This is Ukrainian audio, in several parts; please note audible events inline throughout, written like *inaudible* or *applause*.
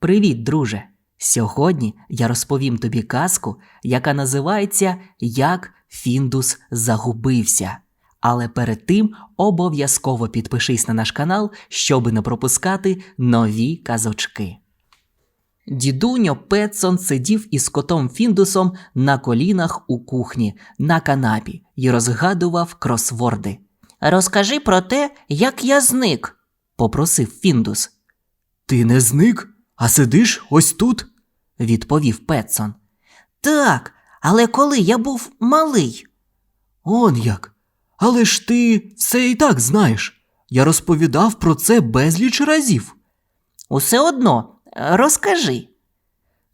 Привіт, друже! Сьогодні я розповім тобі казку, яка називається Як Фіндус загубився. Але перед тим обов'язково підпишись на наш канал, щоби не пропускати нові казочки. Дідуньо Петсон сидів із котом Фіндусом на колінах у кухні на канапі і розгадував кросворди. Розкажи про те, як я зник, попросив Фіндус. Ти не зник, а сидиш ось тут? відповів Петсон. Так, але коли я був малий. Он як. Але ж ти все і так знаєш. Я розповідав про це безліч разів. Усе одно розкажи,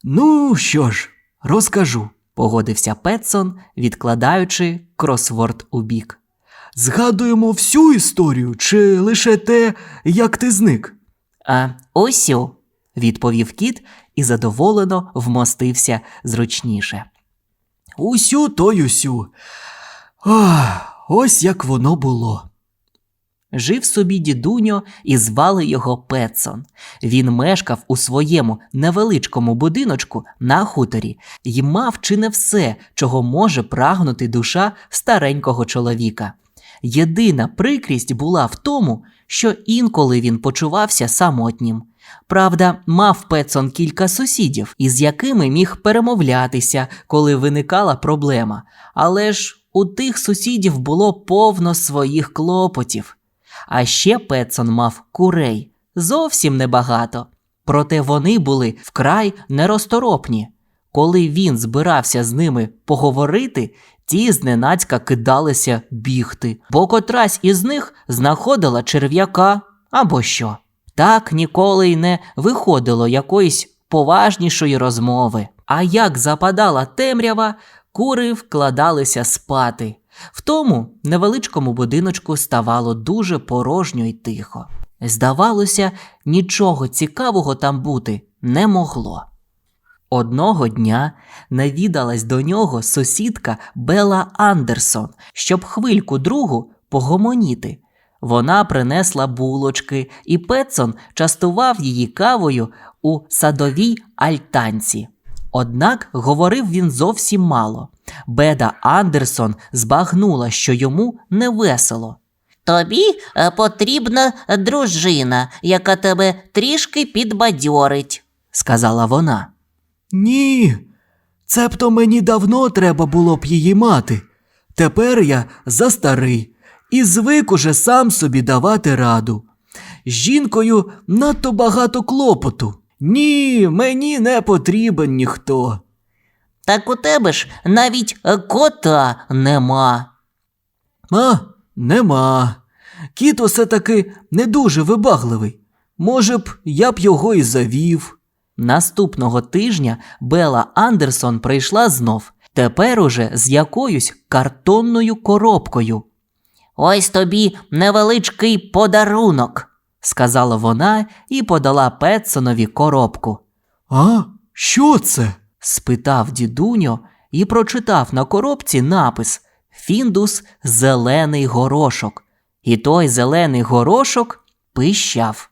Ну що ж, розкажу. погодився Петсон, відкладаючи кросворд у бік. Згадуємо всю історію чи лише те, як ти зник? А осю, відповів кіт і задоволено вмостився зручніше. Усю то й усю. Ах, ось як воно було. Жив собі дідуньо і звали його Петсон. Він мешкав у своєму невеличкому будиночку на хуторі і мав чи не все, чого може прагнути душа старенького чоловіка. Єдина прикрість була в тому, що інколи він почувався самотнім. Правда, мав Петсон кілька сусідів, із якими міг перемовлятися, коли виникала проблема. Але ж у тих сусідів було повно своїх клопотів. А ще Петсон мав курей зовсім небагато. Проте вони були вкрай нерозторопні. Коли він збирався з ними поговорити, ті зненацька кидалися бігти, бо котрась із них знаходила черв'яка або що. Так ніколи й не виходило якоїсь поважнішої розмови. А як западала темрява, кури вкладалися спати. В тому невеличкому будиночку ставало дуже порожньо й тихо. Здавалося, нічого цікавого там бути не могло. Одного дня навідалась до нього сусідка Бела Андерсон, щоб хвильку другу погомоніти. Вона принесла булочки, і Петсон частував її кавою у садовій альтанці. Однак говорив він зовсім мало. Беда Андерсон збагнула, що йому не весело. Тобі е, потрібна дружина, яка тебе трішки підбадьорить. сказала вона. Ні. Цебто мені давно треба було б її мати. Тепер я застарий і звик уже сам собі давати раду. З жінкою надто багато клопоту. Ні, мені не потрібен ніхто. Так у тебе ж навіть кота нема. А, нема. Кіт усе таки не дуже вибагливий. Може б, я б його і завів. Наступного тижня Бела Андерсон прийшла знов, тепер уже з якоюсь картонною коробкою, Ось тобі невеличкий подарунок. сказала вона і подала Петсонові коробку. А, що це? Спитав дідуньо і прочитав на коробці напис Фіндус зелений горошок. І той зелений горошок пищав.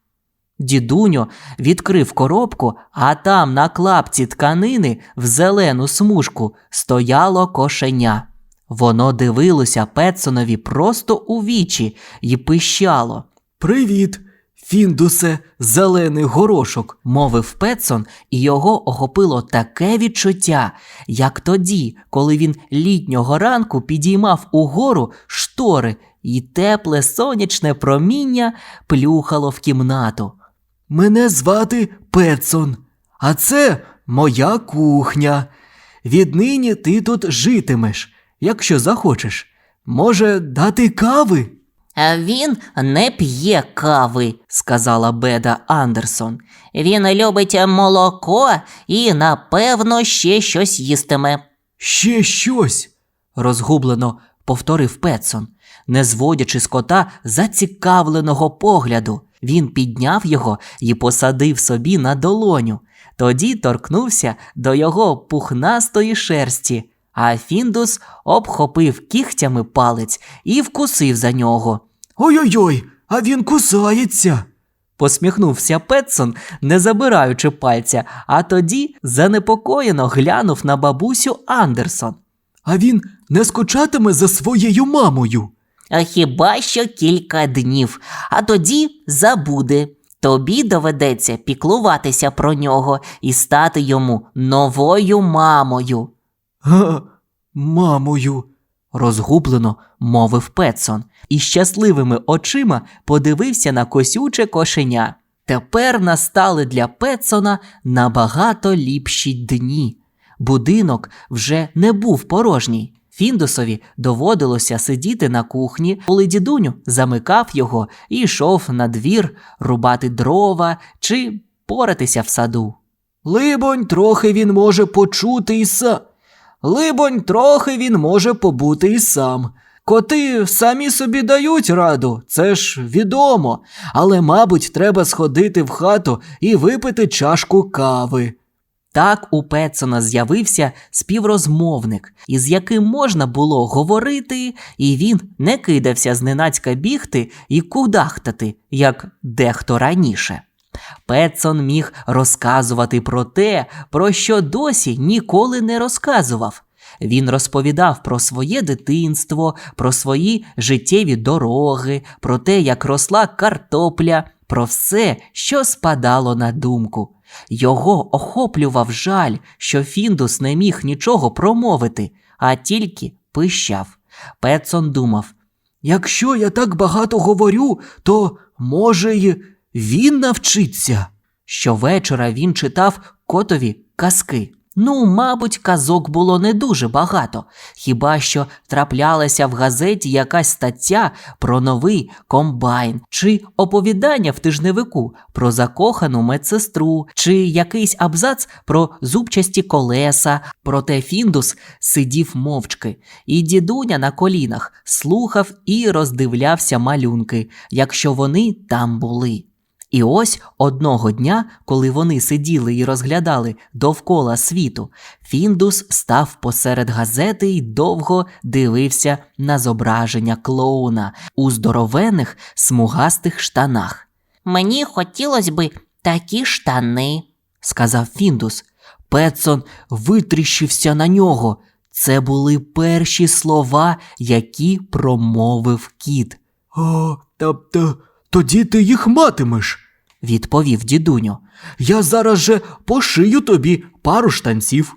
Дідуньо відкрив коробку, а там на клапці тканини в зелену смужку стояло кошеня. Воно дивилося Петсонові просто у вічі і пищало. Привіт, Фіндусе, зелений горошок. мовив Петсон, і його охопило таке відчуття, як тоді, коли він літнього ранку підіймав угору штори, і тепле сонячне проміння плюхало в кімнату. Мене звати Петсон, а це моя кухня. Віднині ти тут житимеш, якщо захочеш. Може, дати кави? А Він не п'є кави. сказала Беда Андерсон. Він любить молоко і, напевно, ще щось їстиме. Ще щось. розгублено повторив Петсон, не зводячи з кота зацікавленого погляду. Він підняв його і посадив собі на долоню. Тоді торкнувся до його пухнастої шерсті, а Фіндус обхопив кігтями палець і вкусив за нього. Ой-ой-ой, а він кусається. посміхнувся Петсон, не забираючи пальця, а тоді занепокоєно глянув на бабусю Андерсон. А він не скучатиме за своєю мамою. А хіба що кілька днів, а тоді забуде. Тобі доведеться піклуватися про нього і стати йому новою мамою. Га, мамою. розгублено мовив Петсон і щасливими очима подивився на косюче кошеня. Тепер настали для Петсона набагато ліпші дні. Будинок вже не був порожній. Фіндусові доводилося сидіти на кухні, коли дідуню замикав його і йшов на двір рубати дрова чи поратися в саду. Либонь, трохи він може почути і сам. Либонь, трохи він може побути і сам. Коти самі собі дають раду, це ж відомо, але, мабуть, треба сходити в хату і випити чашку кави. Так у Петсона з'явився співрозмовник, із яким можна було говорити, і він не кидався зненацька бігти і кудахтати, як дехто раніше. Петсон міг розказувати про те, про що досі ніколи не розказував. Він розповідав про своє дитинство, про свої життєві дороги, про те, як росла картопля, про все, що спадало на думку. Його охоплював жаль, що Фіндус не міг нічого промовити, а тільки пищав. Петсон думав, Якщо я так багато говорю, то, може, й він навчиться. Щовечора він читав котові казки. Ну, мабуть, казок було не дуже багато, хіба що траплялася в газеті якась стаття про новий комбайн, чи оповідання в тижневику про закохану медсестру, чи якийсь абзац про зубчасті колеса. Проте Фіндус сидів мовчки, і дідуня на колінах слухав і роздивлявся малюнки, якщо вони там були. І ось одного дня, коли вони сиділи і розглядали довкола світу, Фіндус став посеред газети і довго дивився на зображення клоуна у здоровених смугастих штанах. Мені хотілося би такі штани. Сказав Фіндус. Петсон витріщився на нього. Це були перші слова, які промовив кіт. О, тобто, тоді ти їх матимеш. Відповів дідуню. Я зараз же пошию тобі пару штанців.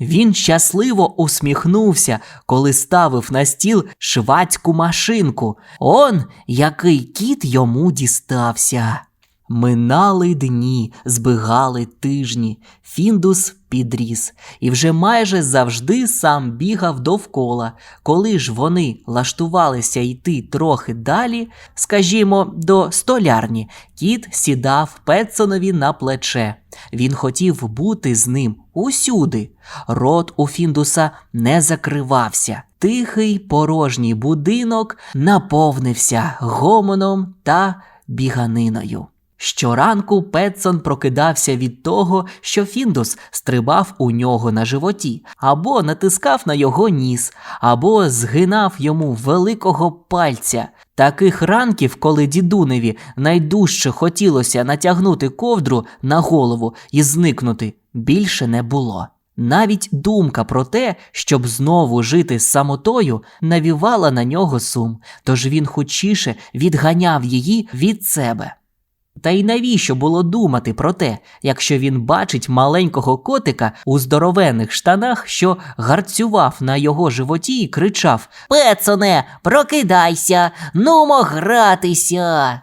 Він щасливо усміхнувся, коли ставив на стіл швацьку машинку. Он, який кіт йому дістався. Минали дні, збигали тижні. Фіндус підріс і вже майже завжди сам бігав довкола. Коли ж вони лаштувалися йти трохи далі, скажімо, до столярні, кіт сідав Петсонові на плече. Він хотів бути з ним усюди. Рот у Фіндуса не закривався. Тихий порожній будинок наповнився гомоном та біганиною. Щоранку Петсон прокидався від того, що Фіндус стрибав у нього на животі, або натискав на його ніс, або згинав йому великого пальця. Таких ранків, коли дідуневі найдужче хотілося натягнути ковдру на голову і зникнути, більше не було. Навіть думка про те, щоб знову жити з самотою, навівала на нього сум, тож він хочіше відганяв її від себе. Та й навіщо було думати про те, якщо він бачить маленького котика у здоровенних штанах, що гарцював на його животі і кричав Пецоне, прокидайся, нумо гратися.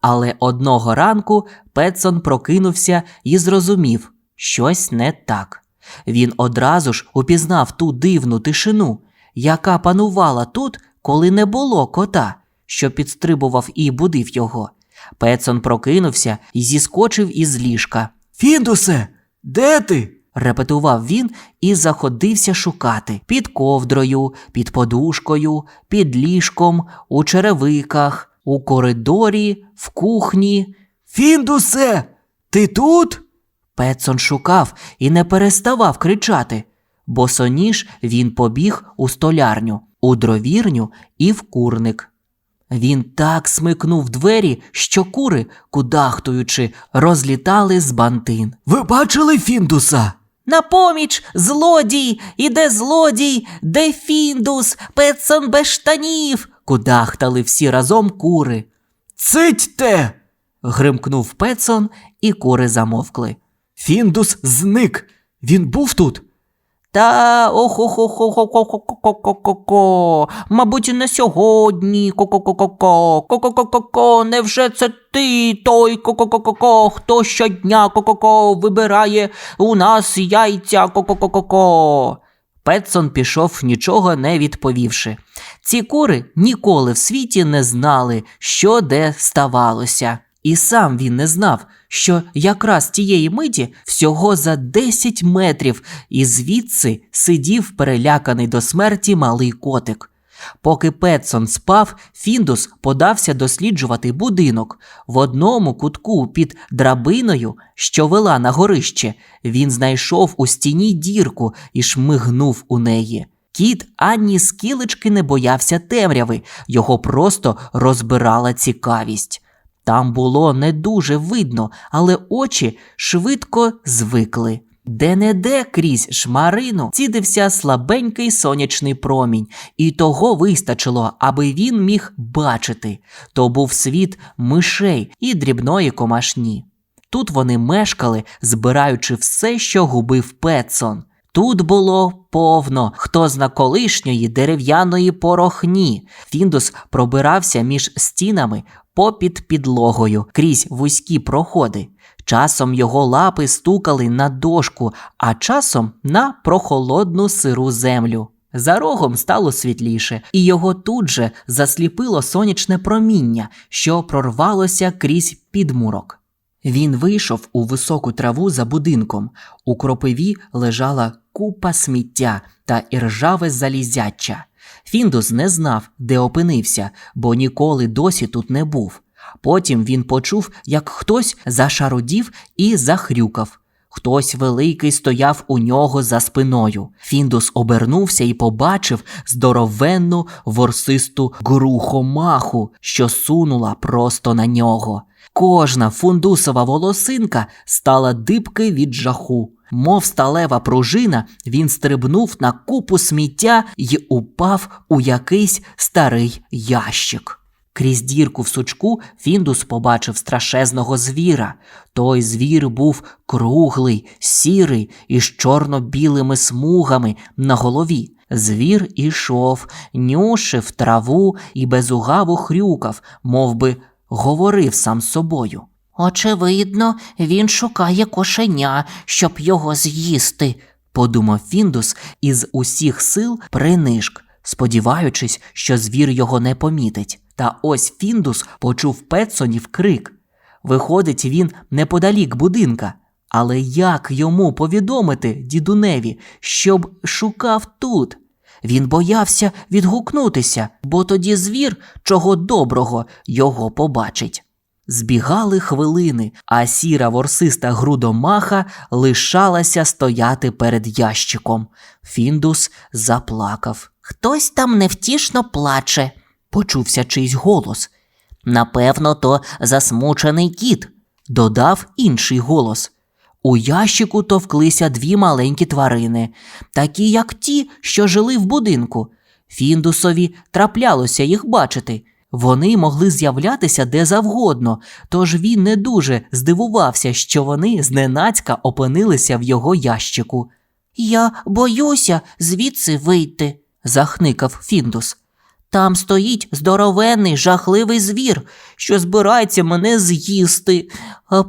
Але одного ранку Петсон прокинувся і зрозумів, щось не так. Він одразу ж упізнав ту дивну тишину, яка панувала тут, коли не було кота, що підстрибував і будив його. Петсон прокинувся і зіскочив із ліжка. Фіндусе, де ти? Репетував він і заходився шукати під ковдрою, під подушкою, під ліжком, у черевиках, у коридорі, в кухні. Фіндусе, ти тут? Петсон шукав і не переставав кричати. Босоніж він побіг у столярню, у дровірню і в курник. Він так смикнув двері, що кури, кудахтуючи, розлітали з бантин. Ви бачили Фіндуса? На поміч, злодій! Іде злодій! Де Фіндус? Петсон без штанів! Кудахтали всі разом кури. Цитьте! Гримкнув Петсон, і кури замовкли. Фіндус зник. Він був тут. Та охо-хо-хо-хо-хо-хо-хо-хо-хо. Мабуть, не сьогодні. Ко-ко-ко-ко-ко. Ко-ко-ко-ко. Невже це ти, той ко-ко-ко-ко, хто щодня ко-ко-ко вибирає у нас яйця ко-ко-ко-ко. Петсон пішов, нічого не відповівши. Ці кури ніколи в світі не знали, що де ставалося. І сам він не знав, що якраз тієї миті всього за 10 метрів і звідси сидів переляканий до смерті малий котик. Поки Петсон спав, Фіндус подався досліджувати будинок. В одному кутку під драбиною, що вела на горище, він знайшов у стіні дірку і шмигнув у неї. Кіт ані скілечки не боявся темряви, його просто розбирала цікавість. Там було не дуже видно, але очі швидко звикли. Де-не-де крізь шмарину цідився слабенький сонячний промінь, і того вистачило, аби він міг бачити. То був світ мишей і дрібної комашні. Тут вони мешкали, збираючи все, що губив Петсон. Тут було повно, хто зна колишньої дерев'яної порохні. Фіндус пробирався між стінами попід підлогою крізь вузькі проходи. Часом його лапи стукали на дошку, а часом на прохолодну сиру землю. За рогом стало світліше, і його тут же засліпило сонячне проміння, що прорвалося крізь підмурок. Він вийшов у високу траву за будинком. У кропиві лежала купа сміття та іржаве залізяча. Фіндус не знав, де опинився, бо ніколи досі тут не був. Потім він почув, як хтось зашарудів і захрюкав. Хтось великий стояв у нього за спиною. Фіндус обернувся і побачив здоровенну ворсисту грухомаху, що сунула просто на нього. Кожна фундусова волосинка стала дибки від жаху. Мов сталева пружина, він стрибнув на купу сміття й упав у якийсь старий ящик. Крізь дірку в сучку Фіндус побачив страшезного звіра. Той звір був круглий, сірий із чорно-білими смугами на голові. Звір ішов, нюшив траву і безугаво хрюкав, мов би говорив сам з собою. Очевидно, він шукає кошеня, щоб його з'їсти. подумав Фіндус і з усіх сил принишк, сподіваючись, що звір його не помітить. Та ось Фіндус почув Петсонів крик. Виходить, він неподалік будинка. Але як йому повідомити дідуневі, щоб шукав тут? Він боявся відгукнутися, бо тоді звір, чого доброго, його побачить. Збігали хвилини, а сіра ворсиста грудомаха лишалася стояти перед ящиком. Фіндус заплакав. Хтось там невтішно плаче. Почувся чийсь голос. Напевно, то засмучений кіт. Додав інший голос. У ящику товклися дві маленькі тварини, такі як ті, що жили в будинку. Фіндусові траплялося їх бачити. Вони могли з'являтися де завгодно, тож він не дуже здивувався, що вони зненацька опинилися в його ящику. Я боюся звідси вийти. Захникав Фіндус. Там стоїть здоровенний жахливий звір, що збирається мене з'їсти.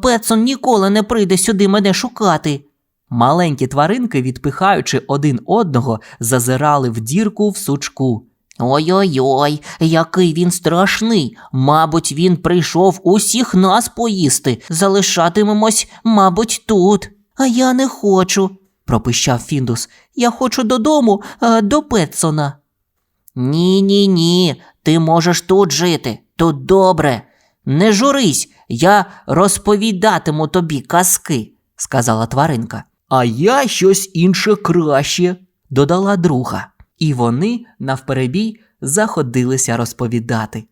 Петсон ніколи не прийде сюди мене шукати. Маленькі тваринки, відпихаючи один одного, зазирали в дірку в сучку. Ой-ой-ой, який він страшний. Мабуть, він прийшов усіх нас поїсти. Залишатимемось, мабуть, тут. А я не хочу, пропищав Фіндус. Я хочу додому, е, до Петсона. Ні, ні, ні. Ти можеш тут жити. Тут добре. Не журись, я розповідатиму тобі казки. сказала тваринка. А я щось інше краще, додала друга. І вони навперебій заходилися розповідати.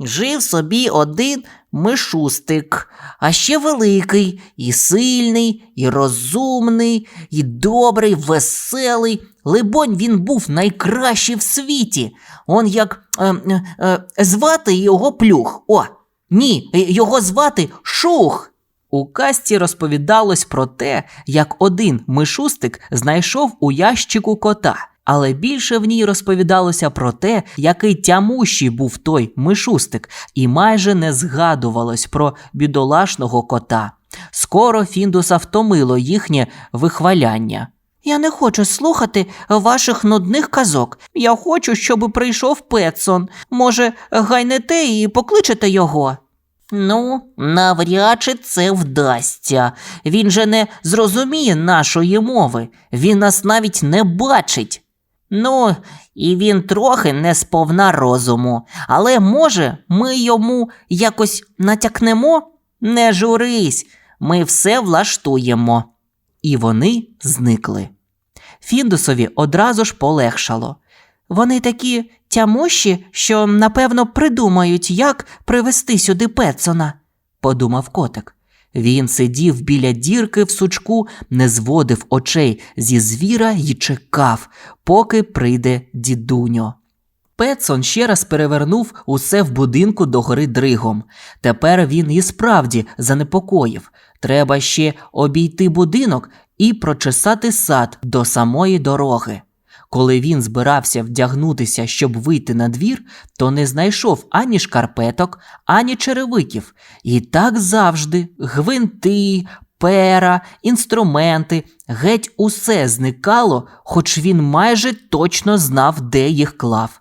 Жив собі один мишустик, а ще великий, і сильний, і розумний, і добрий, веселий. Либонь, він був найкращий в світі. Он як е, е, е, звати його плюх. О, ні, е, його звати Шух. У казці розповідалось про те, як один мишустик знайшов у ящику кота, але більше в ній розповідалося про те, який тямущий був той мишустик, і майже не згадувалось про бідолашного кота. Скоро Фіндуса втомило їхнє вихваляння. Я не хочу слухати ваших нудних казок. Я хочу, щоб прийшов Петсон. Може, гайнете і покличете його. Ну, навряд чи це вдасться. Він же не зрозуміє нашої мови, він нас навіть не бачить. Ну, і він трохи не сповна розуму, але може, ми йому якось натякнемо? Не журись, ми все влаштуємо. І вони зникли. Фіндусові одразу ж полегшало. Вони такі тямущі, що, напевно, придумають, як привезти сюди Петсона. подумав котик. Він сидів біля дірки в сучку, не зводив очей зі звіра й чекав, поки прийде дідуньо. Петсон ще раз перевернув усе в будинку догори дригом. Тепер він і справді занепокоїв. Треба ще обійти будинок і прочесати сад до самої дороги. Коли він збирався вдягнутися, щоб вийти на двір, то не знайшов ані шкарпеток, ані черевиків. І так завжди гвинти, пера, інструменти, геть усе зникало, хоч він майже точно знав, де їх клав.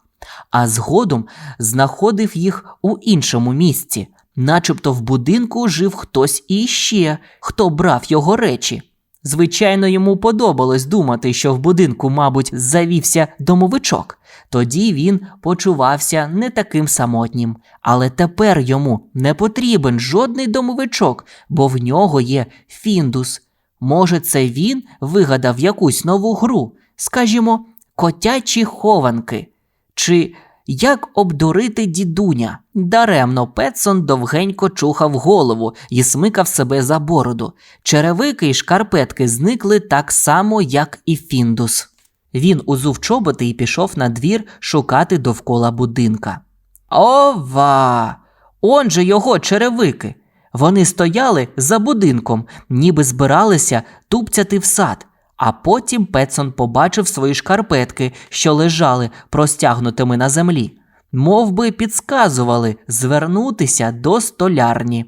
А згодом знаходив їх у іншому місці, начебто в будинку жив хтось іще, хто брав його речі. Звичайно, йому подобалось думати, що в будинку, мабуть, завівся домовичок. Тоді він почувався не таким самотнім. Але тепер йому не потрібен жодний домовичок, бо в нього є Фіндус. Може, це він вигадав якусь нову гру, скажімо, котячі хованки. Чи як обдурити дідуня? Даремно Петсон довгенько чухав голову і смикав себе за бороду. Черевики й шкарпетки зникли так само, як і Фіндус. Він узув чоботи і пішов на двір шукати довкола будинка. Ова! Он же його черевики. Вони стояли за будинком, ніби збиралися тупцяти в сад. А потім Петсон побачив свої шкарпетки, що лежали простягнутими на землі. Мов би підсказували звернутися до столярні.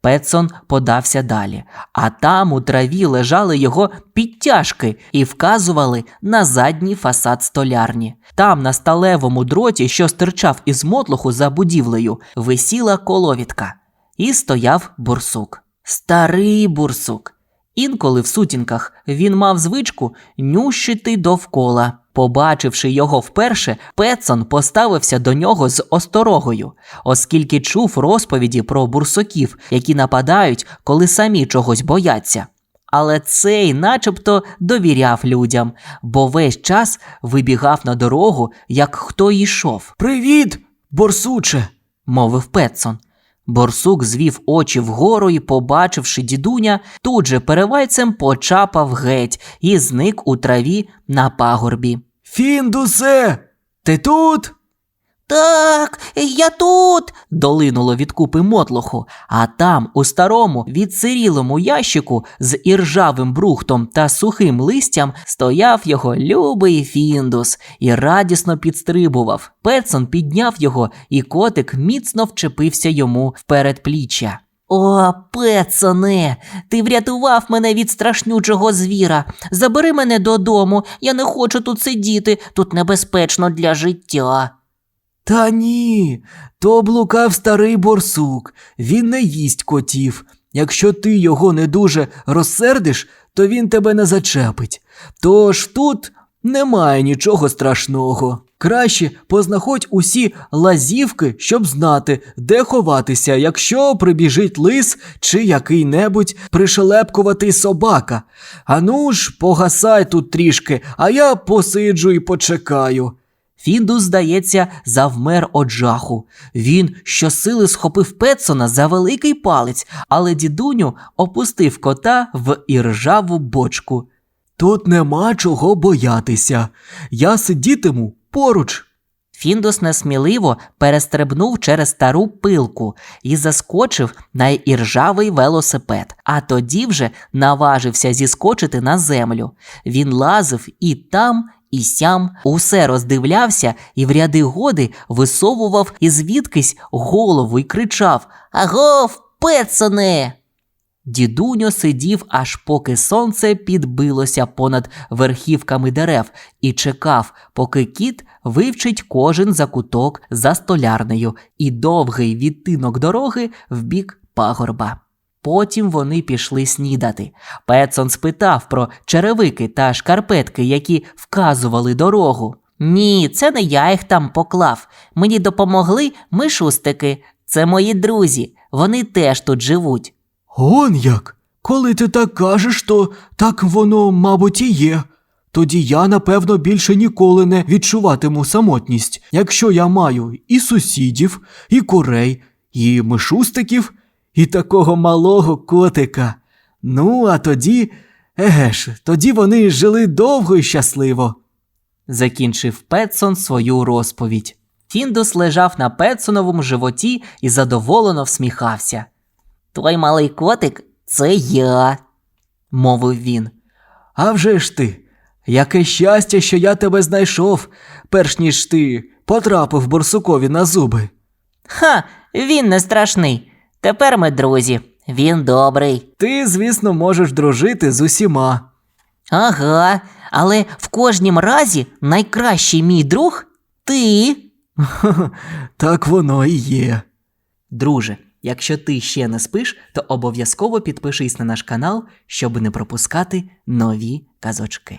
Петсон подався далі, а там у траві лежали його підтяжки і вказували на задній фасад столярні. Там, на сталевому дроті, що стирчав із мотлуху за будівлею, висіла коловідка. І стояв бурсук. Старий бурсук. Інколи в сутінках він мав звичку нющити довкола. Побачивши його вперше, Петсон поставився до нього з осторогою, оскільки чув розповіді про бурсоків, які нападають, коли самі чогось бояться. Але цей начебто довіряв людям, бо весь час вибігав на дорогу, як хто йшов, Привіт, борсуче. мовив Петсон. Борсук звів очі вгору і, побачивши дідуня, тут же перевайцем почапав геть і зник у траві на пагорбі. Фіндусе, ти тут? Так, я тут. Долинуло від купи мотлоху, а там, у старому, відсирілому ящику з іржавим брухтом та сухим листям стояв його любий Фіндус і радісно підстрибував. Петсон підняв його, і котик міцно вчепився йому в передпліччя. О, Петсоне, ти врятував мене від страшнючого звіра. Забери мене додому, я не хочу тут сидіти, тут небезпечно для життя. Та ні, то блукав старий борсук. Він не їсть котів. Якщо ти його не дуже розсердиш, то він тебе не зачепить. Тож тут немає нічого страшного. Краще познаходь усі лазівки, щоб знати, де ховатися, якщо прибіжить лис чи який-небудь пришелепкуватий собака. Ану ж, погасай тут трішки, а я посиджу і почекаю. Фіндус, здається, завмер од жаху. Він щосили схопив Петсона за великий палець, але дідуню опустив кота в іржаву бочку. Тут нема чого боятися. Я сидітиму поруч. Фіндус несміливо перестрибнув через стару пилку і заскочив на іржавий велосипед, а тоді вже наважився зіскочити на землю. Він лазив і там, і сям, усе роздивлявся і в ряди годи висовував ізвідкись голову і кричав Агов, Петсоне! Дідуньо сидів, аж поки сонце підбилося понад верхівками дерев, і чекав, поки кіт вивчить кожен закуток за столярнею і довгий відтинок дороги в бік пагорба. Потім вони пішли снідати. Петсон спитав про черевики та шкарпетки, які вказували дорогу. Ні, це не я їх там поклав. Мені допомогли мишустики. Це мої друзі. Вони теж тут живуть. Он як? Коли ти так кажеш, то так воно, мабуть, і є. Тоді я, напевно, більше ніколи не відчуватиму самотність, якщо я маю і сусідів, і курей, і мишустиків, і такого малого котика. Ну, а тоді, еге ж, тоді вони жили довго і щасливо. закінчив Петсон свою розповідь. Фіндус лежав на Петсоновому животі і задоволено всміхався. Той малий котик це я, мовив він. А вже ж ти, яке щастя, що я тебе знайшов, перш ніж ти потрапив борсукові на зуби. Ха, він не страшний. Тепер ми друзі. Він добрий. Ти, звісно, можеш дружити з усіма. Ага, але в кожнім разі найкращий мій друг ти. *laughs* Так воно і є. Друже, якщо ти ще не спиш, то обов'язково підпишись на наш канал, щоб не пропускати нові казочки.